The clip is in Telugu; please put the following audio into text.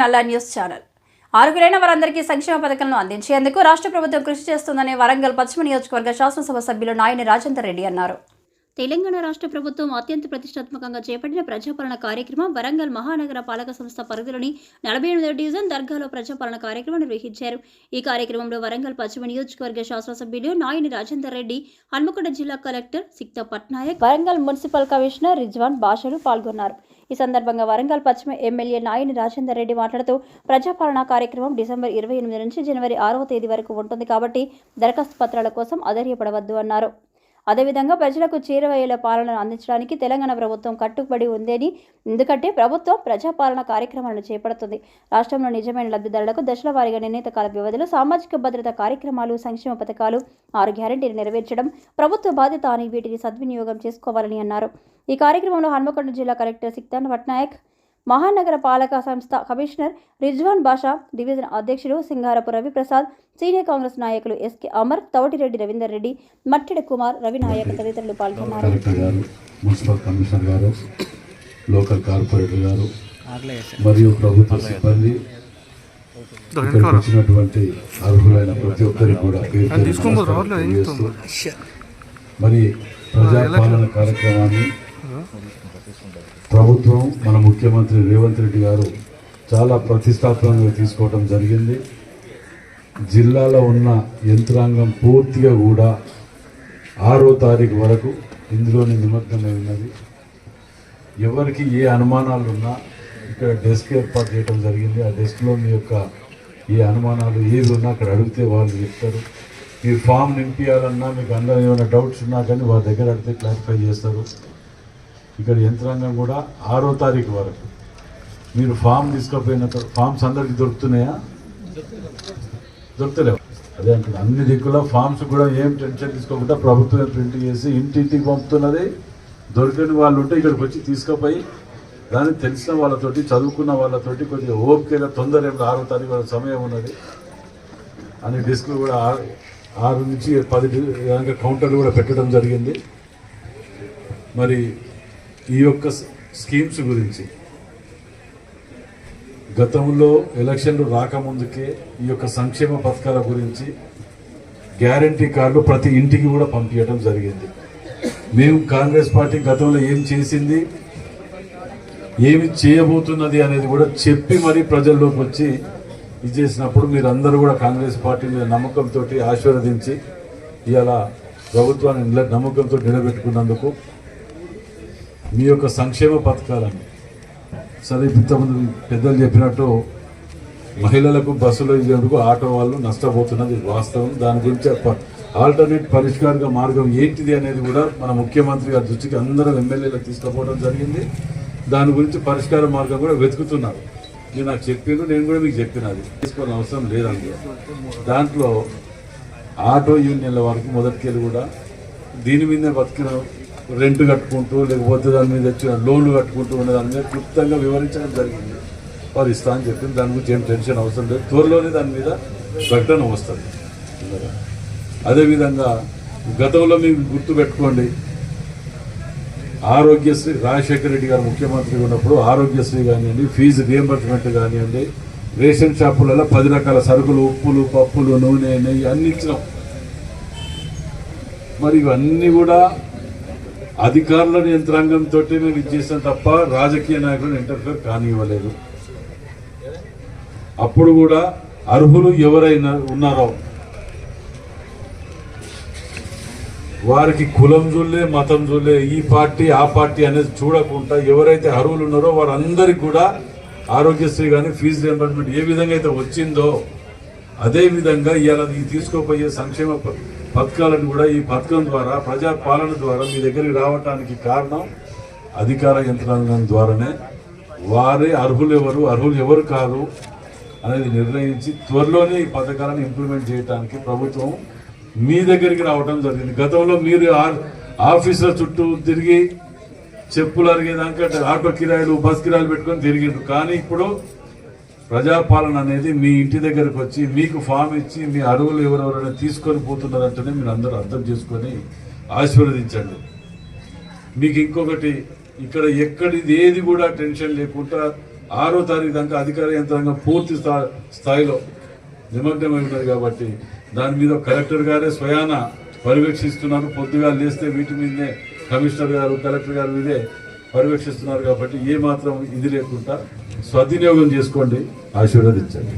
నల్ల న్యూస్ ఛానల్. ఆరుగురైన వారందరికీ సంక్షేమ పథకాలను అందించేందుకు రాష్ట్ర ప్రభుత్వం కృషి చేస్తుందని వరంగల్ పశ్చిమ నియోజకవర్గ శాసనసభ సభ్యులు నాయని రాజేందర్ రెడ్డి అన్నారు. తెలంగాణ రాష్ట్ర ప్రభుత్వం అత్యంత ప్రతిష్టాత్మకంగా చేపట్టిన ప్రజాపాలన కార్యక్రమం వరంగల్ మహానగర పాలక సంస్థ పరిధిలోని నలభై ఎనిమిదో డివిజన్ దర్గాలో ప్రజాపాలన కార్యక్రమం నిర్వహించారు. ఈ కార్యక్రమంలో వరంగల్ పశ్చిమ నియోజకవర్గ శాసనసభ్యులు నాయని రాజేందర్ రెడ్డి హన్మకొండ జిల్లా collector Sikta Patnaik Warangal municipal commissioner Rizwan బాషలు పాల్గొన్నారు. ఈ సందర్భంగా వరంగల్ పశ్చిమ ఎమ్మెల్యే నాయని రాజేందర్ రెడ్డి మాట్లాడుతూ ప్రజాపాలన కార్యక్రమం డిసెంబర్ ఇరవై ఎనిమిది నుంచి జనవరి ఆరవ తేదీ వరకు ఉంటుంది కాబట్టి దరఖాస్తు పత్రాల కోసం అధైర్యపడవద్దు అన్నారు. అదేవిధంగా ప్రజలకు చేరువయ్యేలా పాలనను అందించడానికి తెలంగాణ ప్రభుత్వం కట్టుబడి ఉందని ఎందుకంటే ప్రభుత్వం ప్రజాపాలన కార్యక్రమాలను చేపడుతుంది. రాష్ట్రంలో నిజమైన లబ్ధిదారులకు దశల వారీగా నిర్ణీత కాల వ్యవధిలో సామాజిక భద్రత కార్యక్రమాలు సంక్షేమ పథకాలు ఆరు గ్యారంటీలు నెరవేర్చడం ప్రభుత్వ బాధ్యత అని వీటిని సద్వినియోగం చేసుకోవాలని అన్నారు. ఈ కార్యక్రమంలో హన్మకొండ జిల్లా కలెక్టర్ సిక్తాన్ పట్నాయక్ మహానగర పాలక సంస్థ కమిషనర్ రిజ్వాన్ బాషా డివిజన్ అధ్యక్షులు సింగారపు రవిప్రసాద్ సీనియర్ కాంగ్రెస్ నాయకులు ఎస్కే అమర్ తవటిరెడ్డి రవీందర్ రెడ్డి మట్టిడి కుమార్ రవినాయక్ తదితరులు పాల్గొన్నారు. మున్సిపల్ కమిషనర్ గారు లోకల్ కార్పొరేటర్ గారు మరియు ప్రభుత్వ సిబ్బంది వచ్చినటువంటి అర్హులైన ప్రతి ఒక్కరికి కూడా మరి ప్రజాపాలన కార్యక్రమాన్ని ప్రభుత్వం మన ముఖ్యమంత్రి రేవంత్ రెడ్డి గారు చాలా ప్రతిష్టాత్మకంగా తీసుకోవడం జరిగింది. జిల్లాలో ఉన్న యంత్రాంగం పూర్తిగా కూడా ఆరో తారీఖు వరకు ఇందులోని నిమగ్నమై ఉన్నది. ఎవరికి ఏ అనుమానాలు ఉన్నా ఇక్కడ డెస్క్ ఏర్పాటు చేయడం జరిగింది. ఆ డెస్క్లో మీ యొక్క ఏ అనుమానాలు ఏవి ఉన్నా అక్కడ అడిగితే వాళ్ళు చెప్తారు. మీరు ఫామ్ నింపించాలన్నా మీకు అందరూ ఏమైనా డౌట్స్ ఉన్నా కానీ వాళ్ళ దగ్గర అడిగితే క్లారిఫై చేస్తారు. ఇక్కడ యంత్రాంగం కూడా ఆరో తారీఖు వరకు. మీరు ఫామ్ తీసుకుపోయిన తర్వాత ఫామ్స్ అందరికి దొరుకుతున్నాయా? దొరుకుతలేవు? అదే అంటే అన్ని దిక్కుల ఫామ్స్ కూడా ఏం టెన్షన్ తీసుకోకుండా ప్రభుత్వమే ప్రింట్ చేసి ఇంటింటికి పంపుతున్నది. దొరికిన వాళ్ళు ఉంటే ఇక్కడికి వచ్చి తీసుకుపోయి దాన్ని తెలిసిన వాళ్ళతోటి చదువుకున్న వాళ్ళతోటి కొద్దిగా ఓపికగా తొందర ఏం ఆరో తారీఖు వరకు సమయం ఉన్నది. అని డిస్క్లు కూడా ఆరు ఆరు నుంచి పది కౌంటర్లు కూడా పెట్టడం జరిగింది. మరి ఈ యొక్క స్కీమ్స్ గురించి. గతంలో ఎలక్షన్లు రాకముందుకే ఈ యొక్క సంక్షేమ పథకాల గురించి గ్యారంటీ కార్డు ప్రతి ఇంటికి కూడా పంపించడం జరిగింది. మేము కాంగ్రెస్ పార్టీ గతంలో ఏం చేసింది ఏమి చేయబోతున్నది అనేది కూడా చెప్పి మరీ ప్రజల్లోకి వచ్చి ఇది చేసినప్పుడు మీరందరూ కూడా కాంగ్రెస్ పార్టీ మీద నమ్మకంతో ఆశీర్వదించి ఇలా ప్రభుత్వాన్ని నమ్మకంతో నిలబెట్టుకున్నందుకు మీ యొక్క సంక్షేమ పథకాలను. సరే ఇంతమంది పెద్దలు చెప్పినట్టు మహిళలకు బస్సులో ఇచ్చేందుకు ఆటో వాళ్ళు నష్టపోతున్నది వాస్తవం. దాని గురించి ఆల్టర్నేట్ పరిష్కారంగా మార్గం ఏంటిది అనేది కూడా మన ముఖ్యమంత్రి గారి దృష్టికి అందరం ఎమ్మెల్యేలకు తీసుకుపోవడం జరిగింది. దాని గురించి పరిష్కార మార్గం కూడా వెతుకుతున్నారు. నేను నాకు చెప్పాను నేను కూడా మీకు చెప్పినది. తీసుకోవాల్సిన అవసరం లేదండి. దాంట్లో ఆటో యూనియన్ల వరకు మొదటికెళ్ళి కూడా దీని మీదే బతికిన రెంట్ కట్టుకుంటూ లేకపోతే దాని మీద వచ్చిన లోన్లు కట్టుకుంటూ ఉన్న దాని మీద క్లుప్తంగా వివరించడం జరిగింది. వారు ఇస్తా అని చెప్పింది దాని గురించి ఏం టెన్షన్ అవసరం లేదు. త్వరలోనే దాని మీద ప్రకటన వస్తుంది. అదేవిధంగా గతంలో మీకు గుర్తు పెట్టుకోండి ఆరోగ్యశ్రీ రాజశేఖర రెడ్డి గారు ముఖ్యమంత్రి ఉన్నప్పుడు ఆరోగ్యశ్రీ కానివ్వండి ఫీజు రియంబర్స్మెంట్ కానివ్వండి రేషన్ షాపులలో పది రకాల సరుకులు ఉప్పులు పప్పులు నూనె నెయ్యి అన్ని ఇచ్చినాం. మరి ఇవన్నీ కూడా అధికారుల యంత్రాంగంతో నేను ఇచ్చేసాను తప్ప రాజకీయ నాయకులను ఇంటర్ఫేర్ కానివ్వలేదు. అప్పుడు కూడా అర్హులు ఎవరైనా ఉన్నారో వారికి కులం చూడలే మతం చూడలే ఈ పార్టీ ఆ పార్టీ అనేది చూడకుండా ఎవరైతే అర్హులు ఉన్నారో వారందరికీ కూడా ఆరోగ్యశ్రీ కానీ ఫీజు రియంబర్స్మెంట్ ఏ విధంగా అయితే వచ్చిందో అదేవిధంగా ఇవాళ తీసుకోపోయే సంక్షేమ పథకాలను కూడా ఈ పథకం ద్వారా ప్రజా పాలన ద్వారా మీ దగ్గరికి రావటానికి కారణం అధికార యంత్రాంగం ద్వారానే. వారే అర్హులు ఎవరు అర్హులు ఎవరు కాదు అనేది నిర్ణయించి త్వరలోనే ఈ పథకాలను ఇంప్లిమెంట్ చేయడానికి ప్రభుత్వం మీ దగ్గరికి రావడం జరిగింది. గతంలో మీరు ఆ- ఆఫీసుల చుట్టూ తిరిగి చెప్పులు అరిగేదాకా ఆటో కిరాయిలు బస్ కిరాయిలు పెట్టుకొని తిరిగిండ్రు. కానీ ఇప్పుడు ప్రజాపాలన అనేది మీ ఇంటి దగ్గరకు వచ్చి మీకు ఫామ్ ఇచ్చి మీ అడవులు ఎవరెవరైనా తీసుకొని పోతున్నారంటేనే మీరు అందరూ అర్థం చేసుకొని ఆశీర్వదించండి. మీకు ఇంకొకటి ఇక్కడ ఎక్కడిది ఏది కూడా టెన్షన్ లేకుండా ఆరో తారీఖు దాకా అధికార యంత్రాంగం పూర్తి స్థా- స్థాయిలో నిమగ్నమై ఉన్నది కాబట్టి దాని మీద కలెక్టర్ గారే స్వయాన పర్యవేక్షిస్తున్నారు. పొద్దుగా లేస్తే వీటి మీదనే కమిషనర్ గారు కలెక్టర్ గారు మీదే పర్యవేక్షిస్తున్నారు కాబట్టి ఏ మాత్రం ఇది లేకుండా సద్వినియోగం చేసుకోండి. ఆశీర్వదించండి.